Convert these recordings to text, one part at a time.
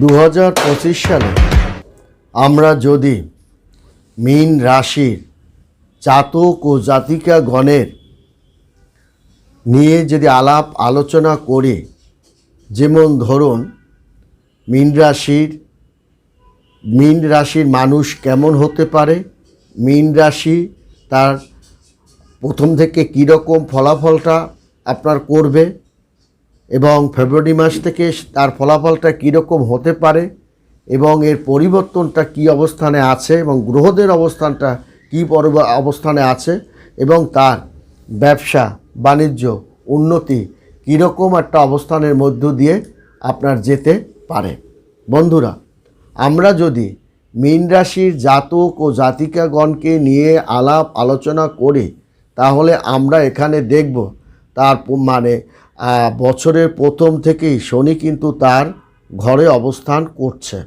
দু হাজার পঁচিশ সালে আমরা যদি মীন রাশির জাতক ও জাতিকা গণের নিয়ে যদি আলাপ আলোচনা করি, যেমন ধরুন, মীন রাশির মীন রাশির মানুষ কেমন হতে পারে? মীন রাশি তার প্রথম থেকে কীরকম ফলাফলটা আপনার করবে? এবং ফেব্রুয়ারি মাস থেকে তার ফলাফলটা কীরকম হতে পারে এবং এর পরিবর্তনটা কী অবস্থানে আছে এবং গ্রহদের অবস্থানটা কী অবস্থানে আছে এবং তার ব্যবসা, বাণিজ্য, উন্নতি কীরকম একটা অবস্থানের মধ্য দিয়ে আপনার যেতে পারে। বন্ধুরা, আমরা যদি মীন রাশির জাতক ও জাতিকাগণকে নিয়ে আলাপ আলোচনা করি, তাহলে আমরা এখানে দেখব তার মানে বছরের প্রথম থেকেই শনি কিন্তু তার ঘরে অবস্থান করছে।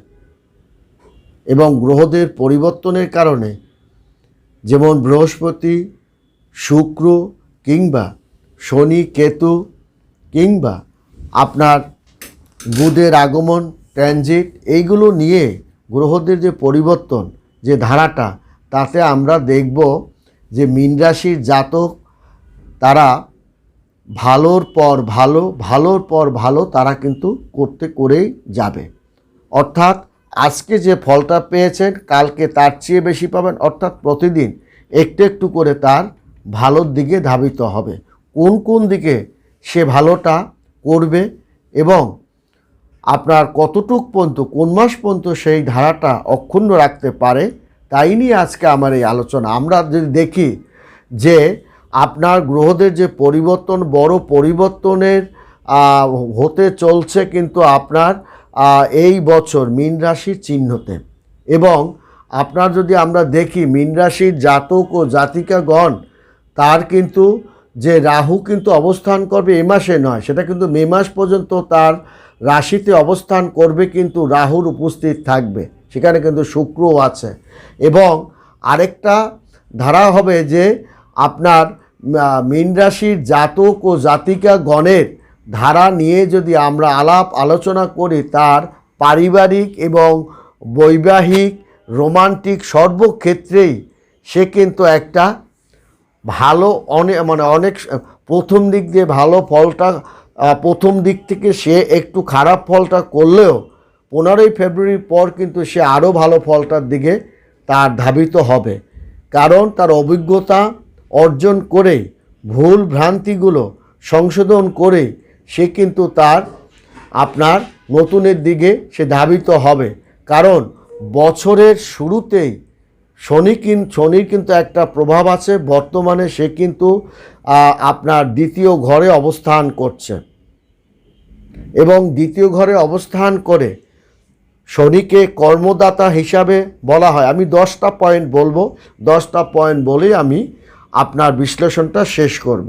এবং গ্রহদের পরিবর্তনের কারণে যেমন বৃহস্পতি, শুক্র কিংবা শনি কেতু কিংবা আপনার বুধের আগমন, ট্রানজিট, এইগুলো নিয়ে গ্রহদের যে পরিবর্তন, যে ধারাটা, তাতে আমরা দেখব যে মীন রাশির জাতক তারা ভালোর পর ভালো, ভালোর পর ভালো তারা কিন্তু করতে করেই যাবে। অর্থাৎ আজকে যে ফলটা পেয়েছেন, কালকে তার চেয়ে বেশি পাবেন, অর্থাৎ প্রতিদিন একটু একটু করে তার ভালোর দিকে ধাবিত হবে। কোন কোন দিকে সে ভালোটা করবে এবং আপনার কতটুক পর্যন্ত, কোন মাস পর্যন্ত সেই ধারাটা অক্ষুণ্ণ রাখতে পারে, তাই নিয়ে আজকে আমার এই আলোচনা। আমরা যদি দেখি যে আপনার গ্রহদের যে পরিবর্তন, বড় পরিবর্তনের হতে চলছে কিন্তু আপনার এই বছর মীন রাশির চিহ্নতে। এবং আপনার যদি আমরা দেখি মীন রাশির জাতক ও জাতিকাগণ, তার কিন্তু যে রাহু কিন্তু অবস্থান করবে এ মাসে নয়, সেটা কিন্তু মে মাস পর্যন্ত তার রাশিতে অবস্থান করবে কিন্তু রাহুর উপস্থিত থাকবে, সেখানে কিন্তু শুক্রও আছে। এবং আরেকটা ধারা হবে যে আপনার মীন রাশির জাতক ও জাতিকা গণের ধারা নিয়ে যদি আমরা আলাপ আলোচনা করি, তার পারিবারিক এবং বৈবাহিক, রোমান্টিক সর্বক্ষেত্রেই সে কিন্তু একটা ভালো অনেক মানে অনেক, প্রথম দিক দিয়ে ভালো ফলটা প্রথম দিক থেকে সে একটু খারাপ ফলটা করলেও পনেরোই ফেব্রুয়ারির পর কিন্তু সে আরও ভালো ফলটার দিকে তার ধাবিত হবে। কারণ তার অভিজ্ঞতা অর্জন করে, ভুল ভ্রান্তিগুলো সংশোধন করে, সে কিন্তু তার, আপনার নতুনের দিকে সে ধাবিত হবে। কারণ বছরের শুরুতেই শনি কিন, শনির কিন্তু একটা প্রভাব আছে, বর্তমানে সে কিন্তু আপনার দ্বিতীয় ঘরে অবস্থান করছে। এবং দ্বিতীয় ঘরে অবস্থান করে শনিকে কর্মদাতা হিসাবে বলা হয়। আমি দশটা পয়েন্ট বলব, দশটা পয়েন্ট বলেই আমি আপনার বিশ্লেষণটা শেষ করব।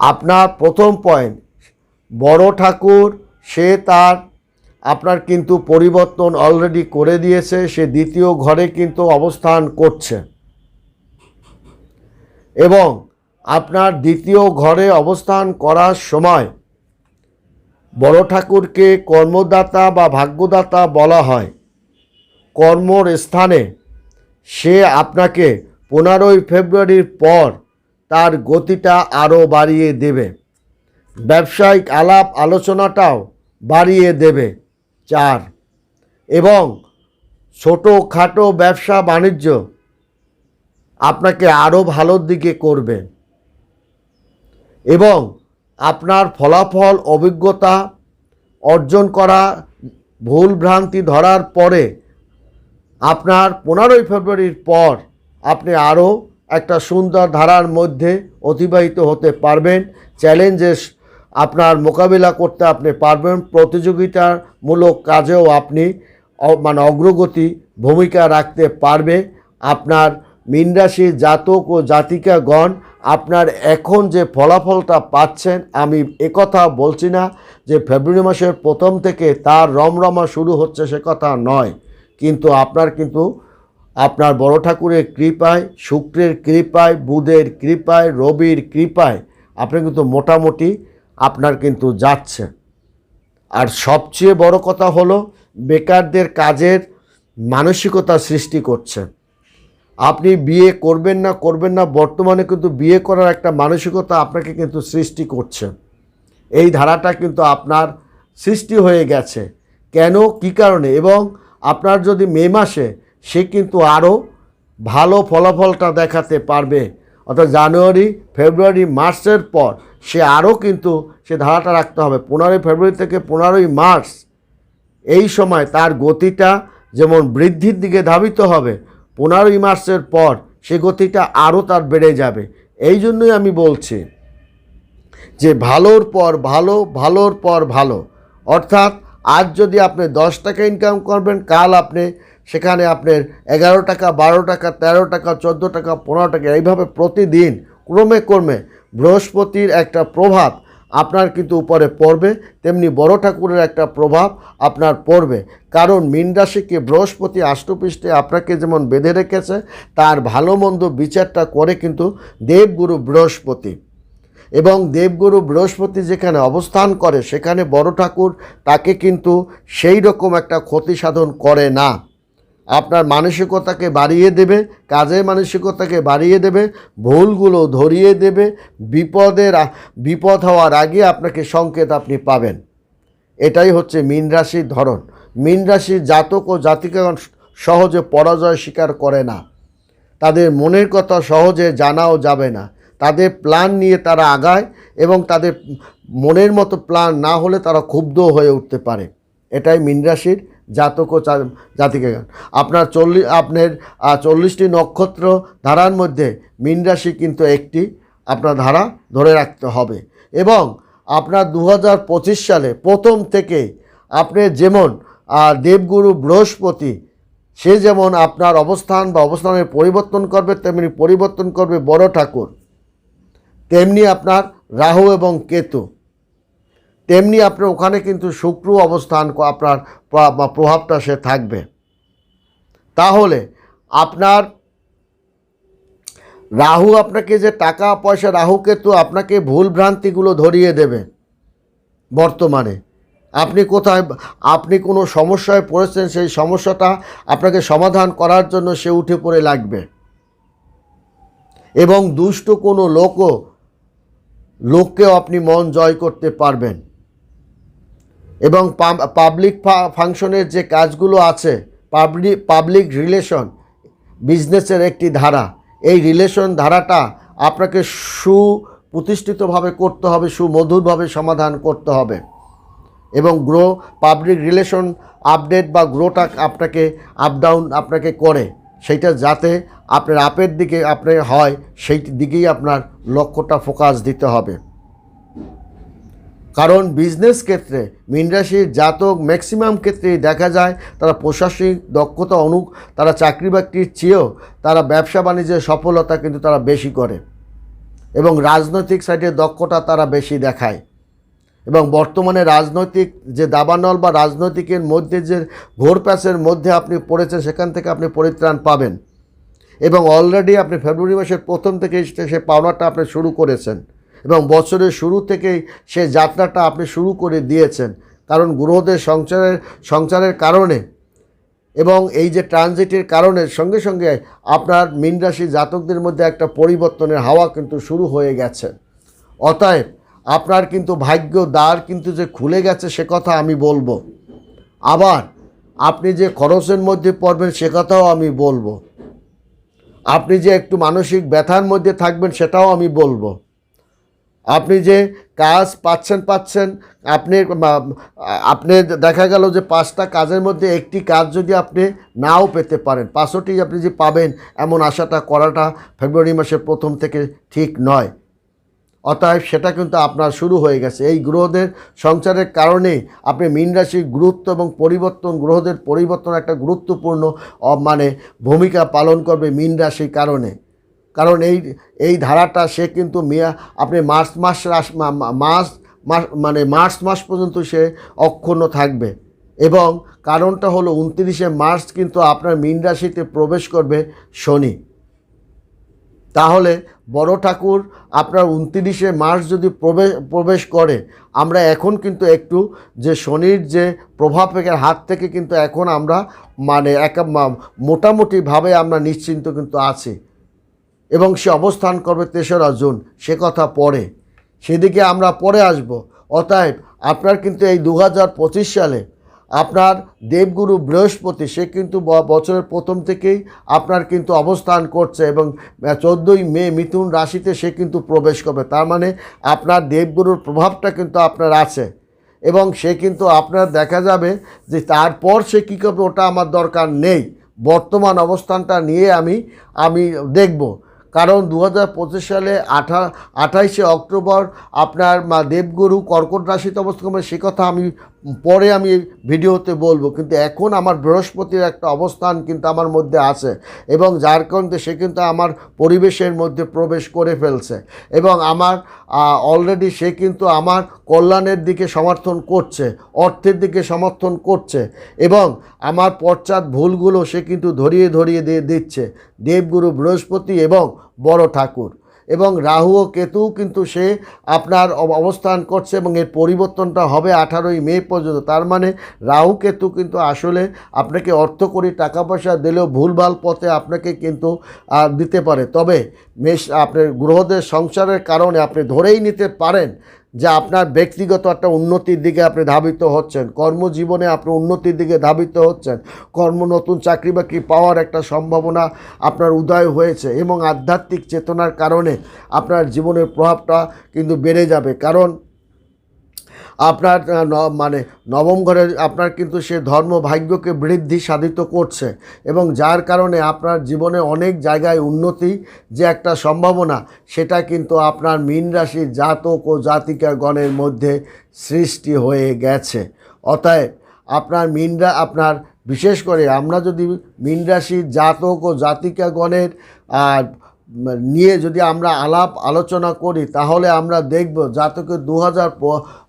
আপনার প্রথম পয়েন্ট বড় ঠাকুর, সে তার, আপনার কিন্তু পরিবর্তন অলরেডি করে দিয়েছে, সে দ্বিতীয় ঘরে কিন্তু অবস্থান করছে। এবং আপনার দ্বিতীয় ঘরে অবস্থান করার সময় বড় ঠাকুরকে কর্মদাতা বা ভাগ্যদাতা বলা হয়। কর্মর স্থানে সে আপনাকে পনেরোই ফেব্রুয়ারির পর তার গতিটা আরও বাড়িয়ে দেবে। ব্যবসায়িক আলাপ আলোচনাটাও বাড়িয়ে দেবে চার। এবং ছোটো খাটো ব্যবসা বাণিজ্য আপনাকে আরও ভালোর দিকে করবে। এবং আপনার ফলাফল, অভিজ্ঞতা অর্জন করা ভুল ভ্রান্তি ধরার পরে আপনার পনেরোই ফেব্রুয়ারির পর আপনি আরও একটা সুন্দর ধারার মধ্যে অতিবাহিত হতে পারবেন। চ্যালেঞ্জেস আপনার মোকাবিলা করতে আপনি পারবেন। প্রতিযোগিতামূলক কাজেও আপনি মানে অগ্রগতি ভূমিকা রাখতে পারবে। আপনার মীন রাশির জাতক ও জাতিকাগণ আপনার এখন যে ফলাফলটা পাচ্ছেন, আমি একথা বলছি না যে ফেব্রুয়ারি মাসের প্রথম থেকে তার রমরমা শুরু হচ্ছে সে কথা নয়। কিন্তু আপনার কিন্তু আপনার বড় ঠাকুরের কৃপায়, শুক্রের কৃপায়, বুধের কৃপায়, রবির কৃপায় আপনি কিন্তু মোটামুটি আপনার কিন্তু যাচ্ছে। আর সবচেয়ে বড় কথা হলো বেকারদের কাজের মানসিকতা সৃষ্টি করছে। আপনি বিয়ে করবেন না করবেন না, বর্তমানে কিন্তু বিয়ে করার একটা মানসিকতা আপনাকে কিন্তু সৃষ্টি করছে। এই ধারাটা কিন্তু আপনার সৃষ্টি হয়ে গেছে। কেন? কী কারণে? এবং আপনার যদি মে মাসে সে কিন্তু আরও ভালো ফলাফলটা দেখাতে পারবে। অর্থাৎ জানুয়ারি, ফেব্রুয়ারি, মার্চের পর সে আরও কিন্তু সে ধারাটা রাখতে হবে। পনেরোই ফেব্রুয়ারি থেকে পনেরোই মার্চ এই সময় তার গতিটা যেমন বৃদ্ধির দিকে ধাবিত হবে, পনেরোই মার্চের পর সে গতিটা আরও তার বেড়ে যাবে। এই জন্যই আমি বলছি যে ভালোর পর ভালো, ভালোর পর ভালো। অর্থাৎ আজ যদি আপনি দশ টাকা ইনকাম করবেন, কাল আপনি সেখানে আপনার এগারো টাকা, বারো টাকা, তেরো টাকা, চোদ্দ টাকা, পনেরো টাকা, এইভাবে প্রতিদিন ক্রমে ক্রমে বৃহস্পতির একটা প্রভাব আপনার কিন্তু উপরে পড়বে, তেমনি বড় ঠাকুরের একটা প্রভাব আপনার পড়বে। কারণ মীন রাশিকে বৃহস্পতি আষ্টপৃষ্ঠে আপনাকে যেমন বেঁধে রেখেছে, তার ভালো মন্দ বিচারটা করে কিন্তু দেবগুরু বৃহস্পতি। এবং দেবগুরু বৃহস্পতি যেখানে অবস্থান করে, সেখানে বড় ঠাকুর তাকে কিন্তু সেই রকম একটা ক্ষতি সাধন করে না। আপনার মানসিকতাকে বাড়িয়ে দেবে, কাজের মানসিকতাকে বাড়িয়ে দেবে, ভুলগুলো ধরিয়ে দেবে বিপদের বিপদ হওয়ার আগে আপনাকে সংকেত আপনি পাবেন। এটাই হচ্ছে মীন রাশির ধরন। মীন রাশির জাতক ও জাতিকাগণ সহজে পরাজয় স্বীকার করে না। তাদের মনের কথা সহজে জানাও যাবে না। তাদের প্ল্যান নিয়ে তারা আগায় এবং তাদের মনের মতো প্ল্যান না হলে তারা ক্ষুব্ধ হয়ে উঠতে পারে। এটাই মীন রাশির জাতক ও জাতিকাগণ আপনার চল্লিশ আপনার চল্লিশটি নক্ষত্র ধারার মধ্যে মীন রাশি কিন্তু একটি আপনার ধারা ধরে রাখতে হবে। এবং আপনার দু সালে প্রথম থেকে আপনি যেমন দেবগুরু বৃহস্পতি, সে যেমন আপনার অবস্থান বা অবস্থানের পরিবর্তন করবে, তেমনি পরিবর্তন করবে বড় ঠাকুর। তেমনি আপনার রাহু এবং কেতু। তেমনি আপনার ওখানে কিন্তু শুক্র অবস্থান আপনার প্রভাবটা সে থাকবে। তাহলে আপনার রাহু আপনাকে যে টাকা, পয়সা রাহুকে তো আপনাকে ভুল ভ্রান্তিগুলো ধরিয়ে দেবে বর্তমানে। আপনি কোথায় আপনি কোনো সমস্যায় পড়েছেন, সেই সমস্যাটা আপনাকে সমাধান করার জন্য সে উঠে পড়ে লাগবে। এবং দুষ্ট কোনো লোকও লোককেও আপনি মন জয় করতে পারবেন। এবং পাবলিক ফাংশনের যে কাজগুলো আছে পাবলিক পাবলিক রিলেশন বিজনেসের একটি ধারা। এই রিলেশন ধারাটা আপনাকে সুপ্রতিষ্ঠিতভাবে করতে হবে, সুমধুরভাবে সমাধান করতে হবে। এবং গ্রো পাবলিক রিলেশন আপডেট বা গ্রোটা আপনাকে আপ ডাউন আপনাকে করে। সেইটা যাতে আপনার আপের দিকে আপনার হয়, সেই দিকেই আপনার লক্ষ্যটা ফোকাস দিতে হবে। কারণ বিজনেস ক্ষেত্রে মীন রাশির জাতক ম্যাক্সিমাম ক্ষেত্রেই দেখা যায়, তারা প্রশাসনিক দক্ষতা অনু, তারা চাকরি বাকরির চেয়েও তারা ব্যবসা বাণিজ্যের সফলতা কিন্তু তারা বেশি করে এবং রাজনৈতিক সাইডে দক্ষতা তারা বেশি দেখায়। এবং বর্তমানে রাজনৈতিক যে দাবানল বা রাজনৈতিকের মধ্যে যে ঘোর প্যাচের মধ্যে আপনি পড়েছেন, সেখান থেকে আপনি পরিত্রাণ পাবেন। এবং অলরেডি আপনি ফেব্রুয়ারি মাসের প্রথম থেকেই সে- সে পাওনাটা আপনি শুরু করেছেন। এবং বছরের শুরু থেকেই সে যাত্রাটা আপনি শুরু করে দিয়েছেন। কারণ গ্রহদের সংসারের সংসারের কারণে এবং এই যে ট্রানজিটের কারণে সঙ্গে সঙ্গে আপনার মীন রাশি জাতকদের মধ্যে একটা পরিবর্তনের হাওয়া কিন্তু শুরু হয়ে গেছে। অতএব আপনার কিন্তু ভাগ্য দ্বার কিন্তু যে খুলে গেছে সে কথা আমি বলব। আবার আপনি যে খরচের মধ্যে পড়বেন সে কথাও আমি বলব। আপনি যে একটু মানসিক ব্যথার মধ্যে থাকবেন সেটাও আমি বলব। আপনি যে কাজ পাচ্ছেন পাচ্ছেন, আপনি আপনি দেখা গেল যে পাঁচটা কাজের মধ্যে একটি কাজ যদি আপনি নাও পেতে পারেন পাঁচশোটি আপনি যে পাবেন এমন আশাটা করাটা ফেব্রুয়ারি মাসের প্রথম থেকে ঠিক নয়। অতএব সেটা কিন্তু আপনার শুরু হয়ে গেছে। এই গ্রহদের সংসারের কারণেই আপনি মীন রাশির গুরুত্ব এবং পরিবর্তন, গ্রহদের পরিবর্তন একটা গুরুত্বপূর্ণ মানে ভূমিকা পালন করবে মীন রাশির কারণে। কারণ এই এই ধারাটা সে কিন্তু মিয়া, আপনি মার্চ মাস মাস মানে মার্চ মাস পর্যন্ত সে অক্ষুণ্ণ থাকবে। এবং কারণটা হলো উনত্রিশে মার্চ কিন্তু আপনার মীন রাশিতে প্রবেশ করবে শনি। তাহলে বড় ঠাকুর আপনার উনত্রিশে মার্চ যদি প্রবেশ প্রবেশ করে, আমরা এখন কিন্তু একটু যে শনির যে প্রভাব প্রভাবের হাত থেকে কিন্তু এখন আমরা মানে এক মোটামুটিভাবে আমরা নিশ্চিন্ত কিন্তু আছি। এবং সে অবস্থান করবে তেসরা জুন, সে কথা পরে। সেদিকে আমরা পরে আসব। অতএব আপনার কিন্তু এই দু হাজার পঁচিশ সালে আপনার দেবগুরু বৃহস্পতি, সে কিন্তু বছরের প্রথম থেকেই আপনার কিন্তু অবস্থান করছে এবং চোদ্দোই মে মিথুন রাশিতে সে কিন্তু প্রবেশ করবে। তার মানে আপনার দেবগুরুর প্রভাবটা কিন্তু আপনার আছে এবং সে কিন্তু আপনার দেখা যাবে যে তারপর সে কী করবে ওটা আমার দরকার নেই। বর্তমান অবস্থানটা নিয়ে আমি আমি দেখব। কারণ দু হাজার পঁচিশ সালে আঠা, আঠাইশে অক্টোবর আপনার মা দেবগুরু কর্কট রাশিতে অবস্থান সে কথা আমি পরে আমি ভিডিওতে বলব, কিন্তু এখন আমার বৃহস্পতির একটা অবস্থান কিন্তু আমার মধ্যে আছে এবং যার কারণে সে কিন্তু আমার পরিবেশের মধ্যে প্রবেশ করে ফেলছে এবং আমার অলরেডি সে কিন্তু আমার কল্যাণের দিকে সমর্থন করছে, অর্থের দিকে সমর্থন করছে এবং আমার পশ্চাৎ ভুলগুলো সে কিন্তু ধরিয়ে ধরিয়ে দিয়ে দিচ্ছে। দেবগুরু বৃহস্পতি এবং বড় ঠাকুর। এবং রাহু ও কেতু কিন্তু সে আপনার অবস্থান করছে এবং এর পরিবর্তনটা হবে আঠারোই মে পর্যন্ত। তার মানে রাহু কেতু কিন্তু আসলে আপনাকে অর্থ করি, টাকা পয়সা দিলেও ভুলভাল পথে আপনাকে কিন্তু দিতে পারে। তবে মেষ, আপনার গ্রহদের সংসারের কারণে আপনি ধরেই নিতে পারেন যে আপনার ব্যক্তিগত একটা উন্নতির দিকে আপনি ধাবিত হচ্ছেন, কর্মজীবনে আপনি উন্নতির দিকে ধাবিত হচ্ছেন, কর্ম নতুন চাকরি বাকরি পাওয়ার একটা সম্ভাবনা আপনার উদয় হয়েছে এবং আধ্যাত্মিক চেতনার কারণে আপনার জীবনের প্রভাবটা কিন্তু বেড়ে যাবে। কারণ আপনার মানে নবম ঘরে আপনার কিন্তু সে ধর্ম ভাগ্যকে বৃদ্ধি সাধিত করছে এবং যার কারণে আপনার জীবনে অনেক জায়গায় উন্নতি যে একটা সম্ভাবনা, সেটা কিন্তু আপনার মীন রাশির জাতক ও জাতিকাগণের মধ্যে সৃষ্টি হয়ে গেছে। অতএব আপনার মীনরা আপনার বিশেষ করে আমরা যদি মীন রাশির জাতক ও জাতিকাগণের নিয়ে যদি আমরা আলাপ আলোচনা করি, তাহলে আমরা দেখব জাতকের দু হাজার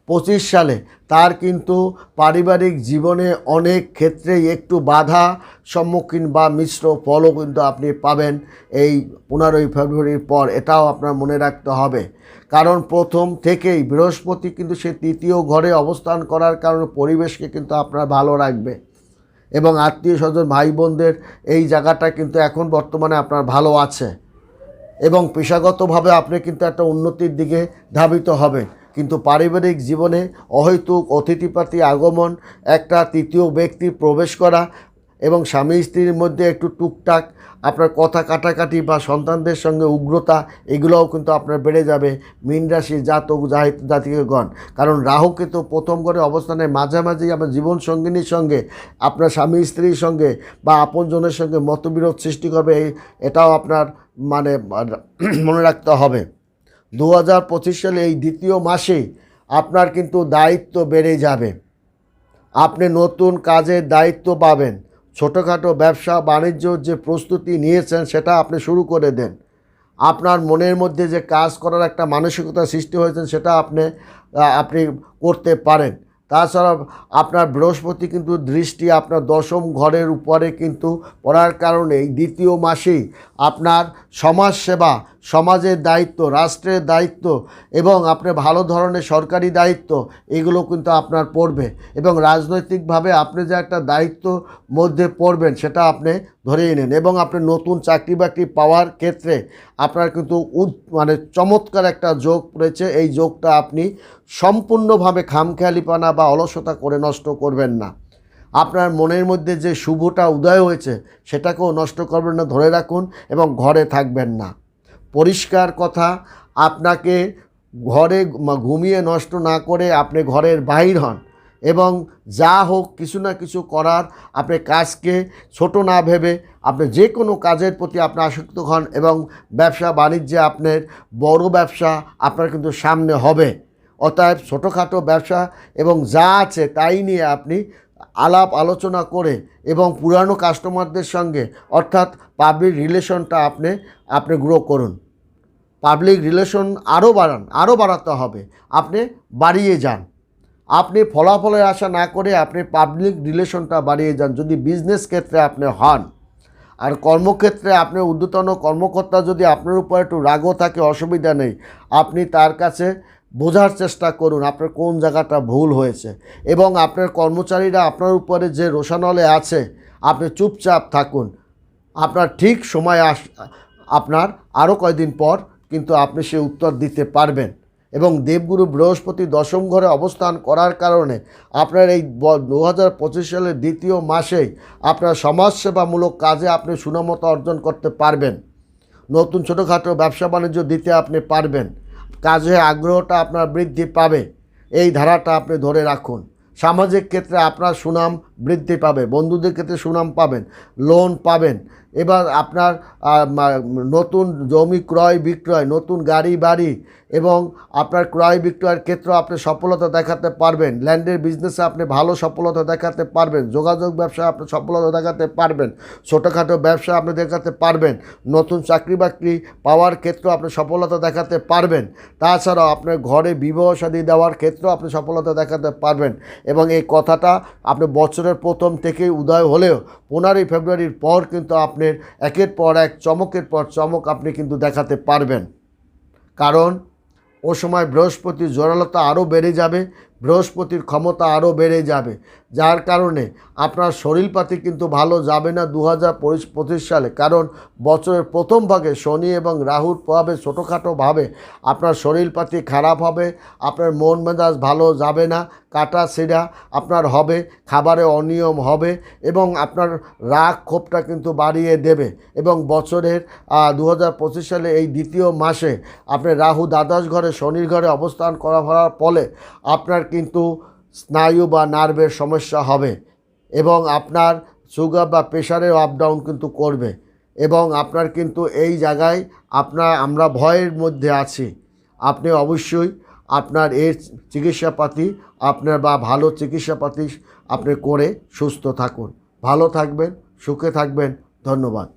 পঁচিশ সালে। তার কিন্তু পারিবারিক জীবনে অনেক ক্ষেত্রেই একটু বাধা সম্মুখীন বা মিশ্র ফলও কিন্তু আপনি পাবেন এই পনেরোই ফেব্রুয়ারির পর। এটাও আপনার মনে রাখতে হবে। কারণ প্রথম থেকেই বৃহস্পতি কিন্তু সে তৃতীয় ঘরে অবস্থান করার কারণে পরিবেশকে কিন্তু আপনার ভালো রাখবে। এবং আত্মীয় স্বজন ভাই বোনদের এই জায়গাটা কিন্তু এখন বর্তমানে আপনার ভালো আছে। এবং পেশাগতভাবে আপনি কিন্তু একটা উন্নতির দিকে ধাবিত হবেন। কিন্তু পারিবারিক জীবনে অহৈতুক অতিথিপাতি আগমন, একটা তৃতীয় ব্যক্তি প্রবেশ করা এবং স্বামী স্ত্রীর মধ্যে একটু টুকটাক আপনার কথা কাটাকাটি বা সন্তানদের সঙ্গে উগ্রতা, এগুলোও কিন্তু আপনার বেড়ে যাবে মীন রাশি জাতক জাতিকগণ। কারণ রাহুকে তো প্রথম করে অবস্থানে মাঝামাঝি আমার জীবন সঙ্গিনীর সঙ্গে, আপনার স্বামী স্ত্রীর সঙ্গে বা আপনজনের সঙ্গে মতবিরোধ সৃষ্টি করবে, এটাও আপনার মানে মনে রাখতে হবে। দু হাজার পঁচিশ সালে এই দ্বিতীয় মাসে আপনার কিন্তু দায়িত্ব বেড়ে যাবে। আপনি নতুন কাজের দায়িত্ব পাবেন। ছোটোখাটো ব্যবসা, বাণিজ্য যে প্রস্তুতি নিয়েছেন সেটা আপনি শুরু করে দেন। আপনার মনের মধ্যে যে কাজ করার একটা মানসিকতা সৃষ্টি হয়েছে সেটা আপনি আপনি করতে পারেন। তাছাড়া আপনার বৃহস্পতি কিন্তু দৃষ্টি আপনার দশম ঘরের উপরে কিন্তু পড়ার কারণে এই দ্বিতীয় মাসেই আপনার সমাজ সেবা সমাজের দায়িত্ব, রাষ্ট্রের দায়িত্ব এবং আপনার ভালো ধরনের সরকারি দায়িত্ব, এগুলো কিন্তু আপনার পড়বে। এবং রাজনৈতিকভাবে আপনি যে একটা দায়িত্ব মধ্যে পড়বেন, সেটা আপনি ধরেই নেন। এবং আপনি নতুন চাকরি বাকরি পাওয়ার ক্ষেত্রে আপনার কিন্তু মানে চমৎকার একটা যোগ রয়েছে এই যোগটা আপনি সম্পূর্ণভাবে খামখেয়ালিপানা বা অলসতা করে নষ্ট করবেন না। আপনার মনের মধ্যে যে শুভটা উদয় হয়েছে, সেটাকেও নষ্ট করবেন না, ধরে রাখুন এবং ঘরে থাকবেন না। পরিষ্কার কথা, আপনাকে ঘরে ঘুমিয়ে নষ্ট না করে আপনি ঘরের বাহির হন এবং যা হোক কিছু না কিছু করার আপনি কাজকে ছোট না ভেবে আপনি যে কোনো কাজের প্রতি আপনি আসক্ত হন এবং ব্যবসা বাণিজ্যে আপনার বড় ব্যবসা আপনার কিন্তু সামনে হবে। অতএব ছোটোখাটো ব্যবসা এবং যা আছে তাই নিয়ে আপনি আলাপ আলোচনা করে এবং পুরানো কাস্টমারদের সঙ্গে, অর্থাৎ পাবলিক রিলেশনটা আপনি আপনি গ্রো করুন। পাবলিক রিলেশন আরও বাড়ান, আরও বাড়াতে হবে। আপনি বাড়িয়ে যান। আপনি ফলাফলের আশা না করে আপনি পাবলিক রিলেশনটা বাড়িয়ে যান। যদি বিজনেস ক্ষেত্রে আপনি হন, আর কর্মক্ষেত্রে আপনার ঊর্ধ্বতন কর্মকর্তা যদি আপনার উপর একটু রাগও থাকে, অসুবিধা নেই, আপনি তার কাছে বোঝার চেষ্টা করুন আপনার কোন জায়গাটা ভুল হয়েছে। এবং আপনার কর্মচারীরা আপনার উপরে যে রোশানলে আছে, আপনি চুপচাপ থাকুন। আপনার ঠিক সময় আস, আপনার আরও কয়দিন পর কিন্তু আপনি সে উত্তর দিতে পারবেন। এবং দেবগুরু বৃহস্পতি দশম ঘরে অবস্থান করার কারণে আপনার এই দু হাজার পঁচিশ সালের দ্বিতীয় মাসেই আপনার সমাজসেবামূলক কাজে আপনি সুনামতা অর্জন করতে পারবেন। নতুন ছোটোখাটো ব্যবসা বাণিজ্য দিতে আপনি পারবেন। কাজে আগ্রহটা আপনার বৃদ্ধি পাবে। এই ধারাটা আপনি ধরে রাখুন। সামাজিক ক্ষেত্রে আপনার সুনাম বৃদ্ধি পাবে, বন্ধুদের ক্ষেত্রে সুনাম পাবেন লোন পাবেন। এবার আপনার নতুন জমি ক্রয় বিক্রয়, নতুন গাড়ি বাড়ি এবং আপনার ক্রয় বিক্রয়ের ক্ষেত্রে আপনি সফলতা দেখাতে পারবেন। ল্যান্ডের বিজনেসে আপনি ভালো সফলতা দেখাতে পারবেন। যোগাযোগ ব্যবসায় আপনি সফলতা দেখাতে পারবেন। ছোটোখাটো ব্যবসা আপনি দেখাতে পারবেন। নতুন চাকরি বাকরি পাওয়ার ক্ষেত্রেও আপনি সফলতা দেখাতে পারবেন। তাছাড়াও আপনার ঘরে বিবাহ শাদী দেওয়ার ক্ষেত্রেও আপনি সফলতা দেখাতে পারবেন। এবং এই কথাটা আপনি বছরের প্রথম থেকেই উদয় হলেও পনেরোই ফেব্রুয়ারির পর কিন্তু আপনার একের পর এক, চমকের পর চমক আপনি কিন্তু দেখাতে পারবেন। কারণ, ও সময় বৃহস্পতির জোরালতা আরও বেড়ে যাবে বৃহস্পতির ক্ষমতা আরও বেড়ে যাবে। যার কারণে আপনার শরীরপাতি কিন্তু ভালো যাবে না দু হাজার পঁচিশ সালে। কারণ বছরের প্রথম ভাগে শনি এবং রাহুর প্রভাবে ছোটোখাটোভাবে আপনার শরীরপাতি খারাপ হবে, আপনার মন মেজাজ ভালো যাবে না, কাটা সিরা আপনার হবে, খাবারে অনিয়ম হবে এবং আপনার রাগ ক্ষোভটা কিন্তু বাড়িয়ে দেবে এবং বছরের দু হাজার পঁচিশ সালে এই দ্বিতীয় মাসে আপনার রাহু দ্বাদশ ঘরে শনির ঘরে অবস্থান করা করার ফলে আপনার কিন্তু স্নায়ু বা নার্ভের সমস্যা হবে এবং আপনার সুগার বা প্রেশারের আপ ডাউন কিন্তু করবে এবং আপনার কিন্তু এই জায়গায় আপনার আমরা ভয়ের মধ্যে আছি। আপনি অবশ্যই আপনার এর চিকিৎসাপাতি, আপনার বা ভালো চিকিৎসাপাতি আপনি করে সুস্থ থাকুন। ভালো থাকবেন, সুখে থাকবেন। ধন্যবাদ।